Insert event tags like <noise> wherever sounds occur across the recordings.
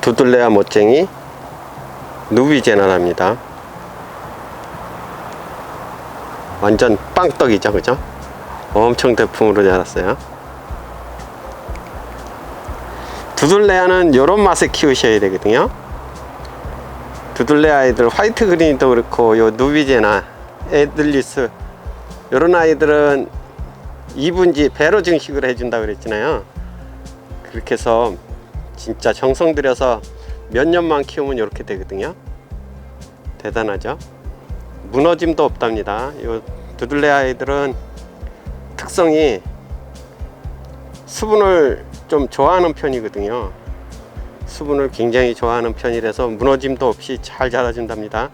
두들레아 멋쟁이 누비 제나랍니다. 완전 빵떡이죠, 그죠? 엄청 대풍으로 자랐어요. 두들레아는 이런 맛에 키우셔야 되거든요. 두들레 아이들 화이트 그린도 그렇고 요 누비제나 에들리스 이런 아이들은 이분지 배로 증식을 해준다 그랬잖아요. 그렇게 해서 진짜 정성 들여서 몇 년만 키우면 이렇게 되거든요. 대단하죠? 무너짐도 없답니다. 요 두들레 아이들은 특성이 수분을 좀 좋아하는 편이거든요. 수분을 굉장히 좋아하는 편이라서 무너짐도 없이 잘 자라준답니다.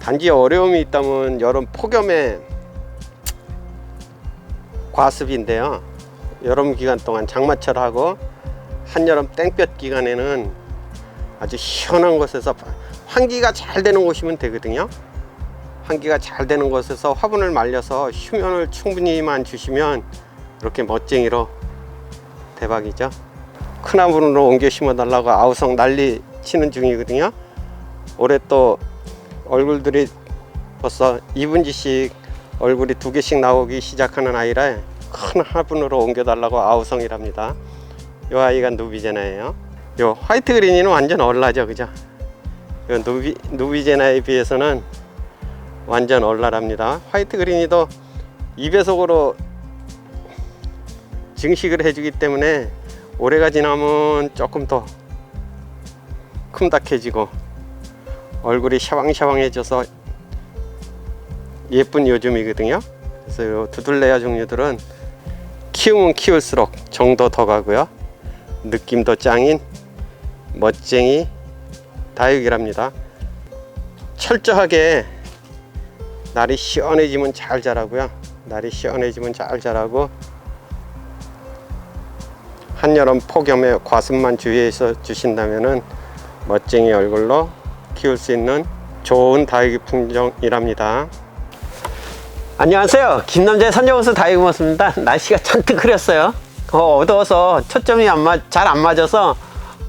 단지 어려움이 있다면 여름 폭염에 과습인데요. 여름 기간 동안 장마철 하고 한여름 땡볕 기간에는 아주 시원한 곳에서 환기가 잘 되는 곳이면 되거든요. 환기가 잘 되는 곳에서 화분을 말려서 휴면을 충분히만 주시면 이렇게 멋쟁이로 대박이죠. 큰 화분으로 옮겨 심어 달라고 아우성 난리 치는 중이거든요. 올해 또 얼굴들이 벌써 2분지씩 얼굴이 두 개씩 나오기 시작하는 아이라 큰 화분으로 옮겨 달라고 아우성이랍니다. 이 아이가 누비제나예요. 요 화이트 그린이는 완전 얼라죠, 그죠? 요 누비 누비제나에 비해서는 완전 얼라랍니다. 화이트 그린이도 2배속으로 증식을 해주기 때문에 올해가 지나면 조금 더 큼닥해지고 얼굴이 샤방샤방해져서 예쁜 요즘이거든요. 그래서 요 두들레아 종류들은 키우면 키울수록 정도 더 가고요. 느낌도 짱인 멋쟁이 다육이랍니다. 철저하게 날이 시원해지면 잘 자라고요. 날이 시원해지면 잘 자라고 한여름 폭염에 과습만 주의해서 주신다면은 멋쟁이 얼굴로 키울 수 있는 좋은 다육이 품종이랍니다. 안녕하세요. 김남자의 선정호수 다육이 모습입니다. 날씨가 잔뜩 흐렸어요. 어, 어두워서 초점이 안 맞, 잘 안 맞아서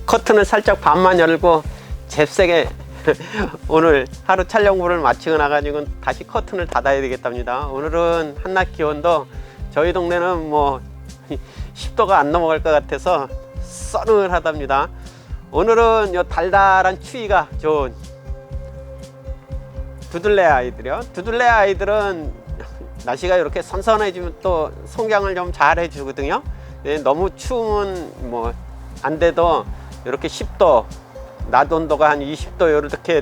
커튼을 살짝 반만 열고 잽세게 <laughs> 오늘 하루 촬영부를 마치고 나가지고 다시 커튼을 닫아야 되겠답니다. 오늘은 한낮 기온도 저희 동네는 뭐 <laughs> 10도가 안 넘어갈 것 같아서 서늘하답니다. 오늘은 요 달달한 추위가 좋은 두들레 아이들이요. 두들레 아이들은 날씨가 이렇게 선선해지면 또 송장을 좀 잘 해주거든요. 네, 너무 추우면 뭐 안 돼도 이렇게 10도 낮 온도가 한 20도 이렇게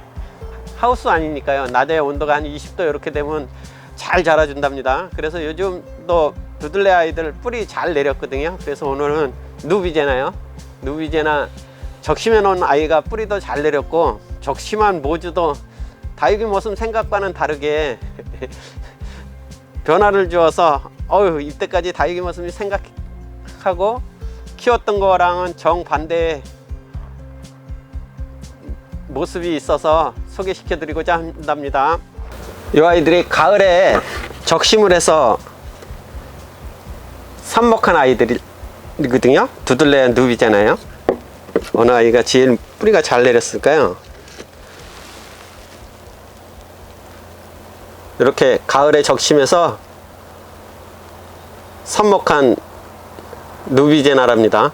하우스 아니니까요. 낮에 온도가 한 20도 이렇게 되면 잘 자라준답니다. 그래서 요즘도 두들레 아이들 뿌리 잘 내렸거든요. 그래서 오늘은 누비제나요. 누비제나 적심해 놓은 아이가 뿌리도 잘 내렸고 적심한 모주도 다육이 모습 생각과는 다르게 <laughs> 변화를 주어서 어휴 이때까지 다육이 모습이 생각 하고 키웠던 거랑은 정반대의 모습이 있어서 소개시켜 드리고자 한답니다. 이 아이들이 가을에 적심을 해서 삽목한 아이들이거든요. 두들레 누비잖아요. 어느 아이가 제일 뿌리가 잘 내렸을까요? 이렇게 가을에 적심해서 삽목한 누비제나랍니다.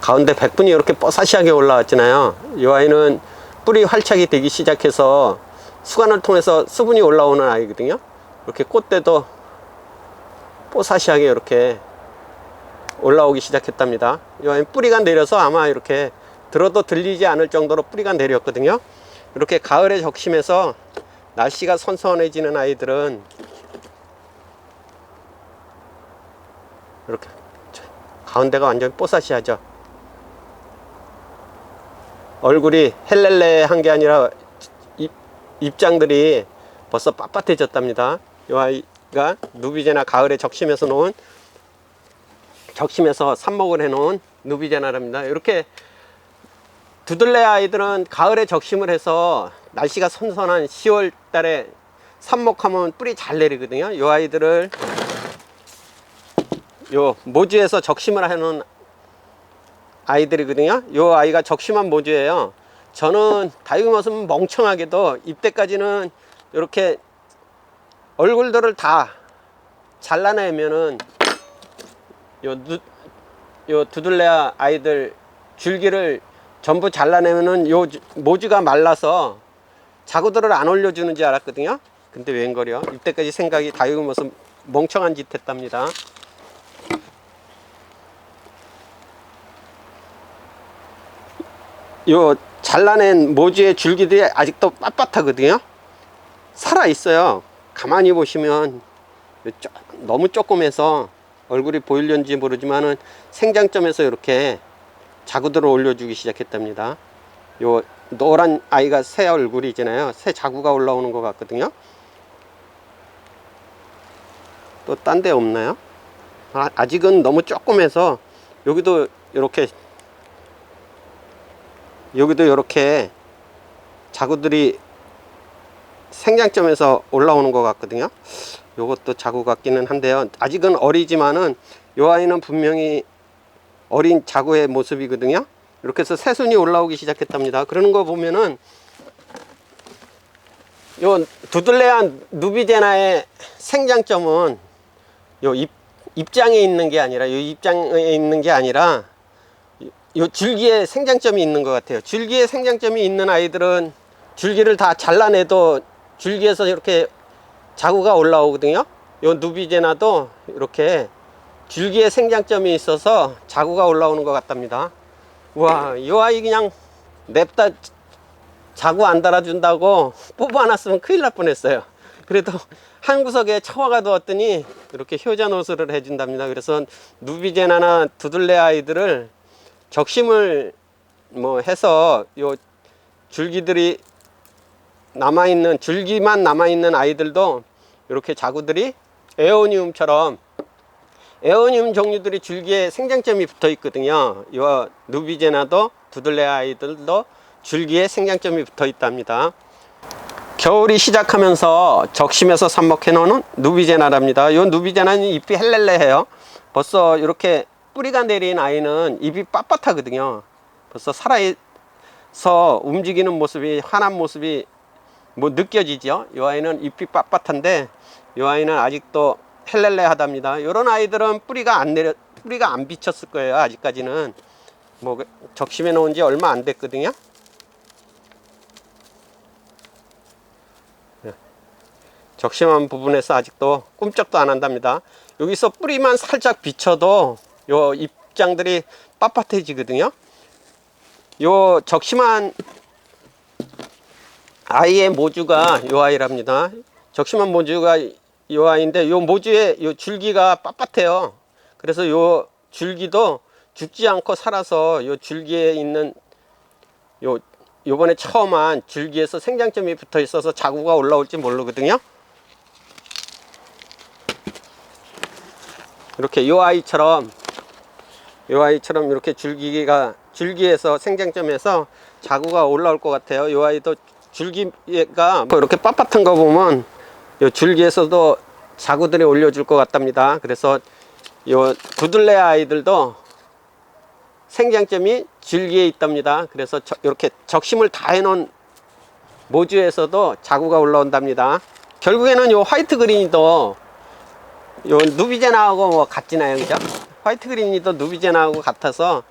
가운데 백분이 이렇게 뽀사시하게 올라왔잖아요. 이 아이는 뿌리 활착이 되기 시작해서 수관을 통해서 수분이 올라오는 아이거든요. 이렇게 꽃대도 뽀사시하게 이렇게 올라오기 시작했답니다. 이 아이는 뿌리가 내려서 아마 이렇게 들어도 들리지 않을 정도로 뿌리가 내렸거든요. 이렇게 가을에 적심해서 날씨가 선선해지는 아이들은 이렇게 가운데가 완전 뽀사시하죠. 얼굴이 헬렐레한 게 아니라 입, 입장들이 벌써 빳빳해졌답니다. 이 아이가 누비제나 가을에 적심해서 놓은 적심해서 삽목을 해 놓은 누비제나랍니다. 이렇게 두들레 아이들은 가을에 적심을 해서 날씨가 선선한 10월 달에 삽목하면 뿌리 잘 내리거든요. 이 아이들을 요 모주에서 적심을 해놓은 아이들이거든요. 요 아이가 적심한 모주예요. 저는 모습 멍청하게도 입대까지는 이렇게 얼굴들을 다 잘라내면은 요, 누, 요 두들레아 아이들 줄기를 전부 잘라내면은 요 주- 모주가 말라서 자구들을 안 올려주는 줄 알았거든요. 근데 웬걸요? 이때까지 생각이 모습 멍청한 짓 했답니다. 요 잘라낸 모주의 줄기들이 아직도 빳빳하거든요. 살아 있어요. 가만히 보시면 너무 조그매서 얼굴이 보이려는지 모르지만은 생장점에서 이렇게 자구들을 올려주기 시작했답니다. 요 노란 아이가 새 얼굴이잖아요. 새 자구가 올라오는 것 같거든요. 또 딴 데 없나요? 아, 아직은 너무 조그매서 여기도 이렇게 여기도 이렇게 자구들이 생장점에서 올라오는 것 같거든요. 요것도 자구 같기는 한데요. 아직은 어리지만은 요 아이는 분명히 어린 자구의 모습이거든요. 이렇게 해서 새순이 올라오기 시작했답니다. 그러는 거 보면은 요 두들레한 누비제나의 생장점은 요 입, 입장에 있는 게 아니라 요 입장에 있는 게 아니라 요 줄기에 생장점이 있는 것 같아요. 줄기에 생장점이 있는 아이들은 줄기를 다 잘라내도 줄기에서 이렇게 자구가 올라오거든요. 요 누비제나도 이렇게 줄기에 생장점이 있어서 자구가 올라오는 것 같답니다. 와, 이 아이 그냥 냅다 자구 안 달아준다고 뽑아놨으면 큰일 날 뻔했어요. 그래도 한 구석에 처화가 두었더니 이렇게 효자 노술을 해준답니다. 그래서 누비제나나 두들레 아이들을 적심을 뭐 해서 요 줄기들이 남아있는 줄기만 남아있는 아이들도 이렇게 자구들이 에오니움처럼 에오니움 종류들이 줄기에 생장점이 붙어 있거든요. 이 누비제나도 두들레 아이들도 줄기에 생장점이 붙어 있답니다. 겨울이 시작하면서 적심에서 삽목해 놓은 누비제나랍니다. 이 누비제나는 잎이 헬렐레해요. 벌써 이렇게 뿌리가 내린 아이는 잎이 빳빳하거든요. 벌써 살아서 움직이는 모습이 환한 모습이 뭐 느껴지죠. 이 아이는 잎이 빳빳한데 이 아이는 아직도 헬렐레 하답니다. 이런 아이들은 뿌리가 안 내려 뿌리가 안 비쳤을 거예요. 아직까지는 뭐 적심해 놓은 지 얼마 안 됐거든요. 네. 적심한 부분에서 아직도 꿈쩍도 안 한답니다. 여기서 뿌리만 살짝 비쳐도 요 잎장들이 빳빳해지거든요. 요 적심한 아이의 모주가 요 아이랍니다. 적심한 모주가 요 아이인데 요 모주에 요 줄기가 빳빳해요. 그래서 요 줄기도 죽지 않고 살아서 요 줄기에 있는 요 요번에 처음 한 줄기에서 생장점이 붙어 있어서 자구가 올라올지 모르거든요. 이렇게 요 아이처럼 요 아이처럼 이렇게 줄기가 줄기에서 생장점에서 자구가 올라올 것 같아요. 요 아이도 줄기가 뭐 이렇게 빳빳한 거 보면 요 줄기에서도 자구들이 올려줄 것 같답니다. 그래서 요 두들레 아이들도 생장점이 줄기에 있답니다. 그래서 저- 이렇게 적심을 다 해놓은 모주에서도 자구가 올라온답니다. 결국에는 요 화이트 그린이도 요 누비제나하고 뭐 같지나요, 그죠? 화이트 그린이도 누비제나하고 같아서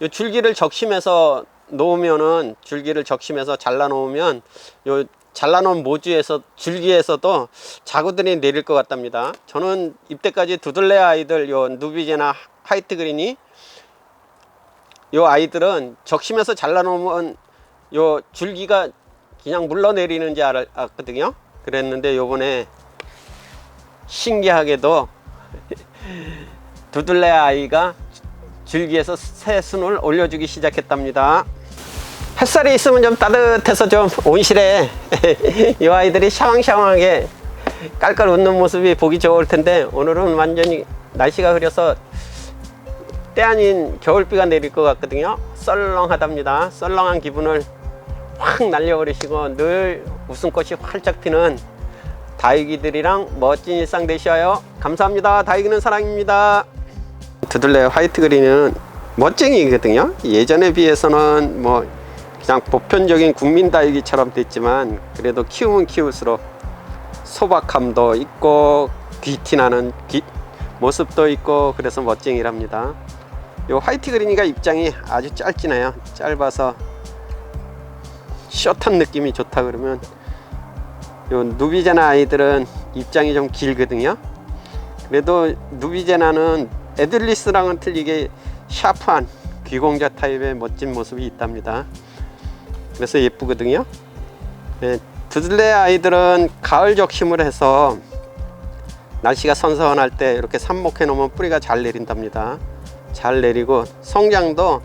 요 줄기를 적심해서 놓으면은 줄기를 적심해서 잘라 놓으면 요 잘라 놓은 모주에서 줄기에서도 자구들이 내릴 것 같답니다. 저는 입대까지 두들레 아이들 요 누비제나 화이트 그린이 요 아이들은 적심해서 잘라 놓으면 요 줄기가 그냥 물러내리는 줄 알았거든요. 그랬는데 요번에 신기하게도 두들레 아이가 줄기에서 새 순을 올려주기 시작했답니다. 햇살이 있으면 좀 따뜻해서 좀 온실에 <laughs> 이 아이들이 샤왕샤왕하게 깔깔 웃는 모습이 보기 좋을 텐데 오늘은 완전히 날씨가 흐려서 때 아닌 겨울비가 내릴 것 같거든요. 썰렁하답니다. 썰렁한 기분을 확 날려버리시고 늘 웃음꽃이 활짝 피는 다육이들이랑 멋진 일상 되셔요. 감사합니다. 다육이는 사랑입니다. 두들레 화이트 그린은 멋쟁이거든요. 예전에 비해서는 뭐 그냥 보편적인 국민 다육이처럼 됐지만 그래도 키우면 키울수록 소박함도 있고 귀티나는 귀, 모습도 있고 그래서 멋쟁이랍니다. 요 화이트 그린이가 입장이 아주 짧지네요. 짧아서 숏한 느낌이 좋다 그러면 요 누비제나 아이들은 입장이 좀 길거든요. 그래도 누비제나는 에들리스랑은 틀리게 샤프한 귀공자 타입의 멋진 모습이 있답니다. 그래서 예쁘거든요. 네, 두들레 아이들은 가을 적심을 해서 날씨가 선선할 때 이렇게 삽목해 놓으면 뿌리가 잘 내린답니다. 잘 내리고 성장도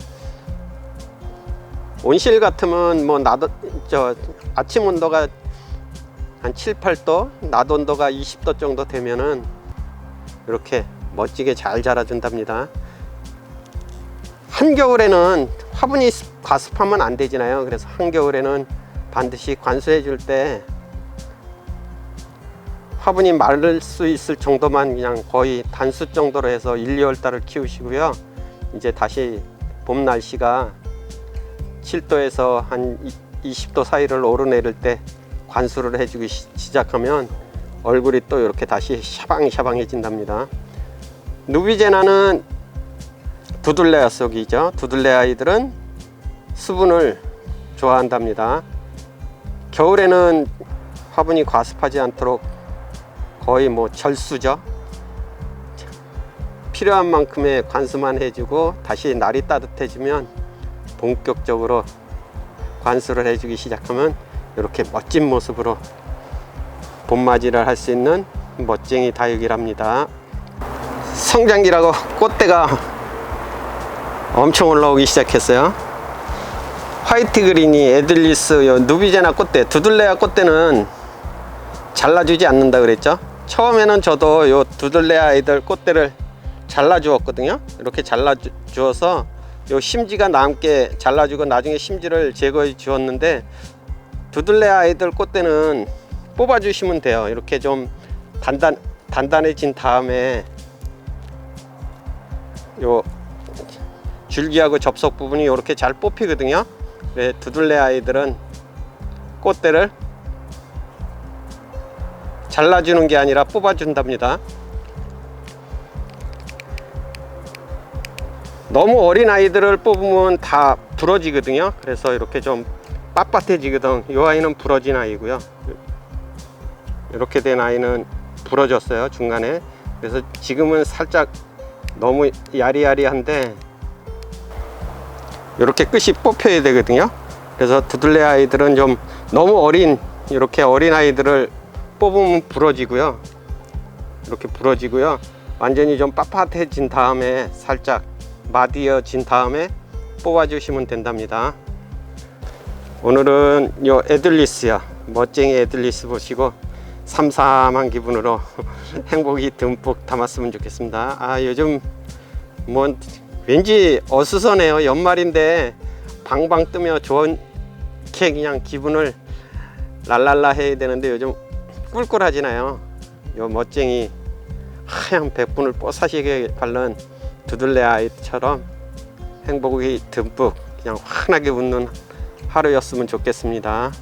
온실 같으면 뭐 낮, 저 아침 온도가 한 7, 8도, 낮 온도가 20도 정도 되면은 이렇게 멋지게 잘 자라준답니다. 한겨울에는 화분이 습- 과습하면 안 되잖아요. 그래서 한겨울에는 반드시 관수해 줄 때 화분이 마를 수 있을 정도만 그냥 거의 단수 정도로 해서 1, 2월 달을 키우시고요. 이제 다시 봄 날씨가 7도에서 한 20도 사이를 오르내릴 때 관수를 해주기 시- 시작하면 얼굴이 또 이렇게 다시 샤방샤방해진답니다. 누비제나는 두들레아 속이죠. 두들레 아이들은 수분을 좋아한답니다. 겨울에는 화분이 과습하지 않도록 거의 뭐 절수죠. 필요한 만큼의 관수만 해주고 다시 날이 따뜻해지면 본격적으로 관수를 해주기 시작하면 이렇게 멋진 모습으로 봄맞이를 할 수 있는 멋쟁이 다육이랍니다. 성장기라고 꽃대가 엄청 올라오기 시작했어요. 화이트 그린이 에들리스, 요 누비제나 꽃대, 두들레아 꽃대는 잘라주지 않는다 그랬죠. 처음에는 저도 요 두들레아 아이들 꽃대를 잘라주었거든요. 이렇게 잘라주어서 요 심지가 남게 잘라주고 나중에 심지를 제거해 주었는데 두들레아 아이들 꽃대는 뽑아주시면 돼요. 이렇게 좀 단단 단단해진 다음에 요 줄기하고 접속 부분이 이렇게 잘 뽑히거든요. 두들레 아이들은 꽃대를 잘라주는 게 아니라 뽑아준답니다. 너무 어린 아이들을 뽑으면 다 부러지거든요. 그래서 이렇게 좀 빳빳해지거든. 이 아이는 부러진 아이고요. 이렇게 된 아이는 부러졌어요 중간에. 그래서 지금은 살짝 너무 야리야리한데 이렇게 끝이 뽑혀야 되거든요. 그래서 두들레 아이들은 좀 너무 어린 이렇게 어린 아이들을 뽑으면 부러지고요. 이렇게 부러지고요. 완전히 좀 빳빳해진 다음에 살짝 마디어진 다음에 뽑아 주시면 된답니다. 오늘은 요 에들리스요. 멋쟁이 에들리스 보시고 삼삼한 기분으로 <laughs> 행복이 듬뿍 담았으면 좋겠습니다. 아 요즘 뭐 왠지 어수선해요. 연말인데 방방 뜨며 좋은 게 그냥 기분을 랄랄라 해야 되는데 요즘 꿀꿀하지나요. 요 멋쟁이 하얀 백분을 뽀사시게 바른 두들레 아이처럼 행복이 듬뿍 그냥 환하게 웃는 하루였으면 좋겠습니다.